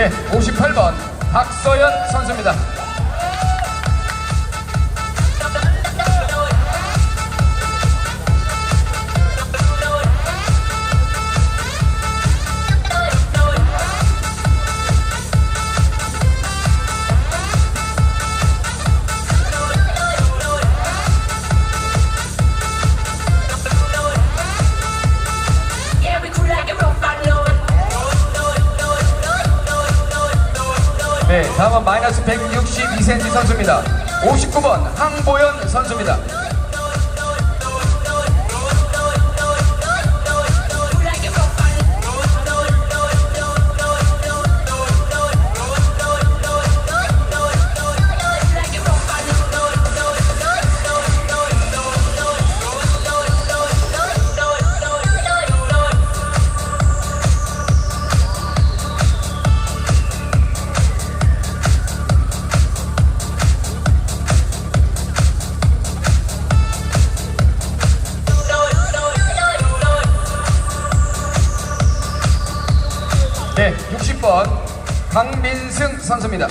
네, 58번 박서연 선수입니다. 다음은 마이너스 162cm 선수입니다. 59번 항보연 선수입니다. 선수입니다.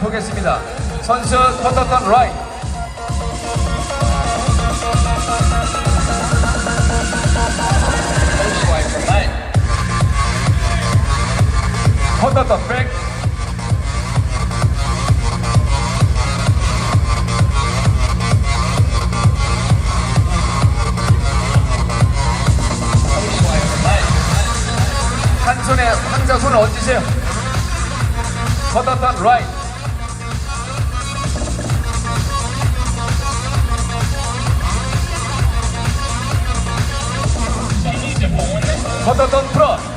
보겠습니다. 선수 컨터턴 라인. 컨터턴 백. 한 손에 항상 손을 얹으세요. 컨터턴 라인. 컨터턴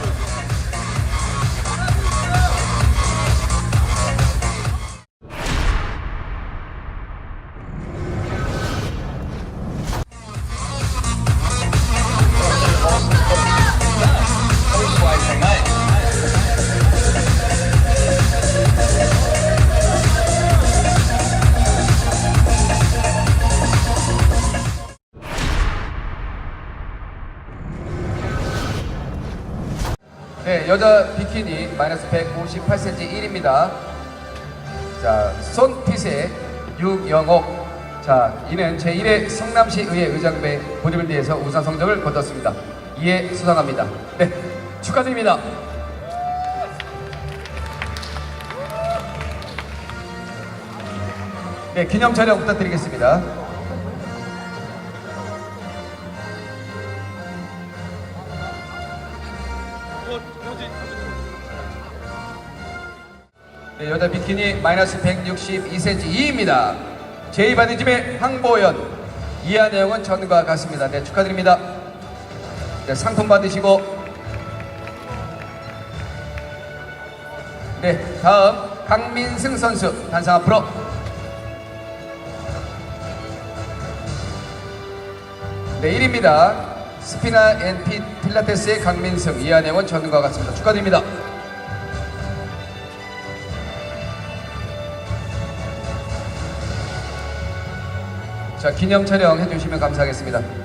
여자 비키니 마이너스 158cm 1입니다. 자, 손핏의 육영옥. 자, 이는 제1회 성남시의회 의장배 보디빌드에서 우선 성적을 거뒀습니다. 이에 수상합니다. 네, 축하드립니다. 네, 기념 촬영 부탁드리겠습니다. 네, 여자 비키니 마이너스 162cm 2입니다. 제2바디짐의 항보연. 이하 내용은 전과 같습니다. 네, 축하드립니다. 네, 상품 받으시고. 네, 다음 강민승 선수 단상 앞으로. 네, 1입니다. 스피나 앤피 필라테스의 강민승, 이하 내용은 전과 같습니다. 축하드립니다. 자, 기념 촬영 해주시면 감사하겠습니다.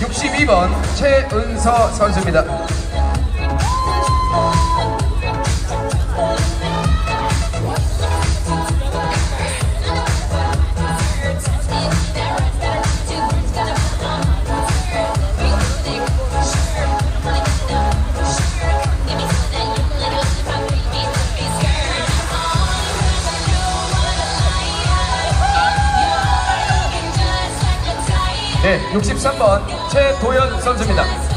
62번 최은서 선수입니다. 네, 63번 최도현 선수입니다.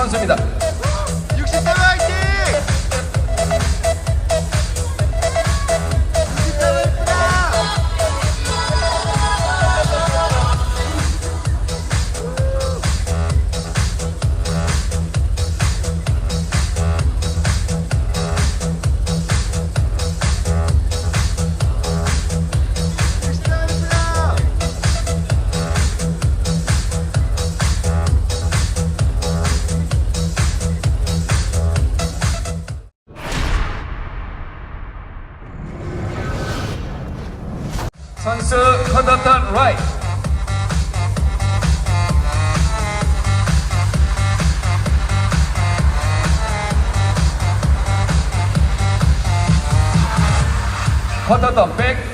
선수입니다. 선수 컨더턴 라이트. 컨더턴 백.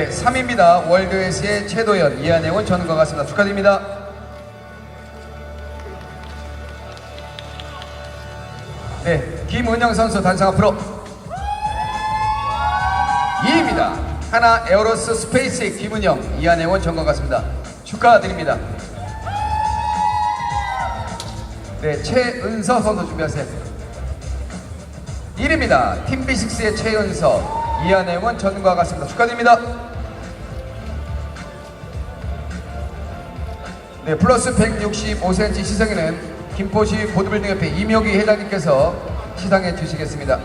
네, 3위입니다. 월드에스의 최도현, 이한영은 전과 같습니다. 축하드립니다. 네, 김은영 선수 단상 앞으로 2위입니다. 하나 에어로스 스페이스의 김은영, 이한영은 전과 같습니다. 축하드립니다. 네, 최은서 선수 준비하세요. 1위입니다. 팀비식스의 최은서, 이한영은 전과 같습니다. 축하드립니다. 네, 플러스 165cm 시상에는 김포시 보드빌딩 협회 이명기 회장님께서 시상해 주시겠습니다.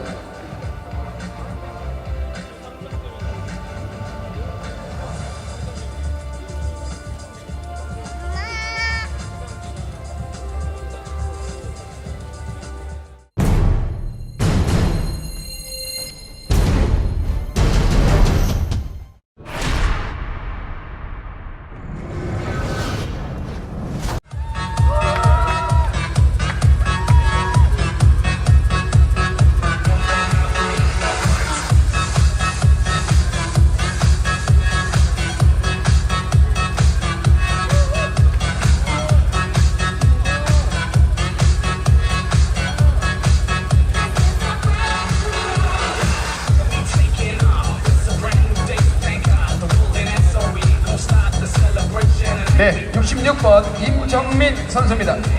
임정민 선수입니다.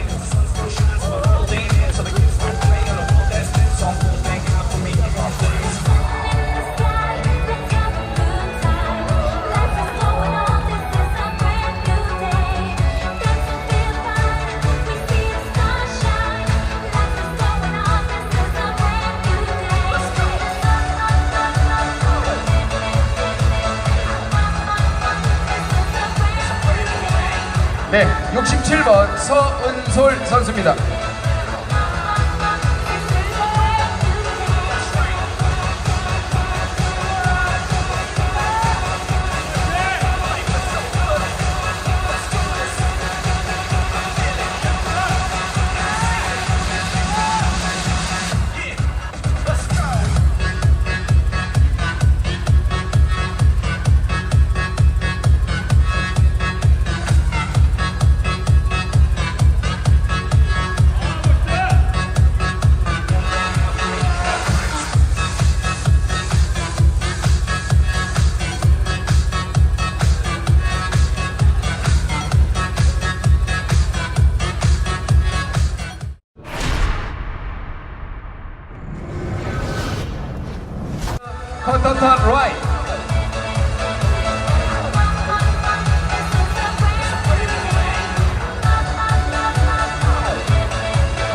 67번 서은솔 선수입니다.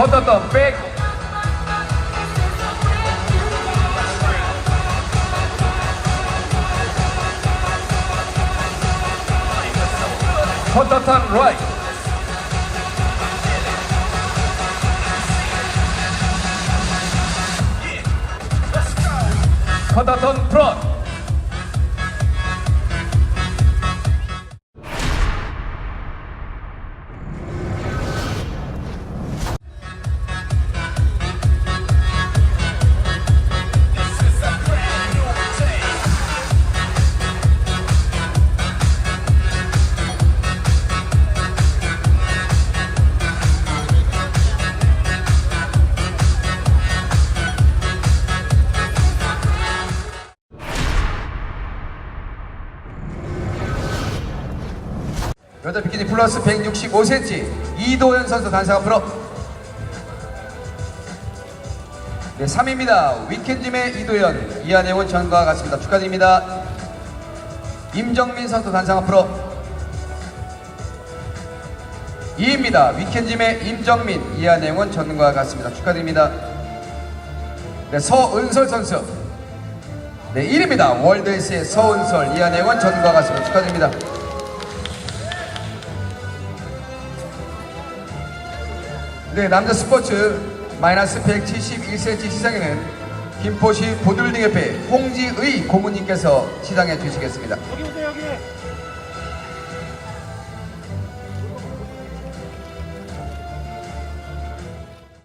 컨터턴 백 컨터턴 라이 컨터턴 여자 비키니 플러스 165cm 이도현 선수 단상 앞으로. 네 3위입니다. 위켄짐의 이도현 이한혜원 전과 같습니다. 축하드립니다. 임정민 선수 단상 앞으로. 2위입니다. 위켄짐의 임정민 이한혜원 전과 같습니다. 축하드립니다. 네 서은설 선수. 네 1위입니다. 월드에이스의 서은설 이한혜원 전과 같습니다. 축하드립니다 네, 남자 스포츠 마이너스 171cm 시상에는 김포시 보들링협회 홍지의 고문님께서 시상해 주시겠습니다. 여기 오세요 여기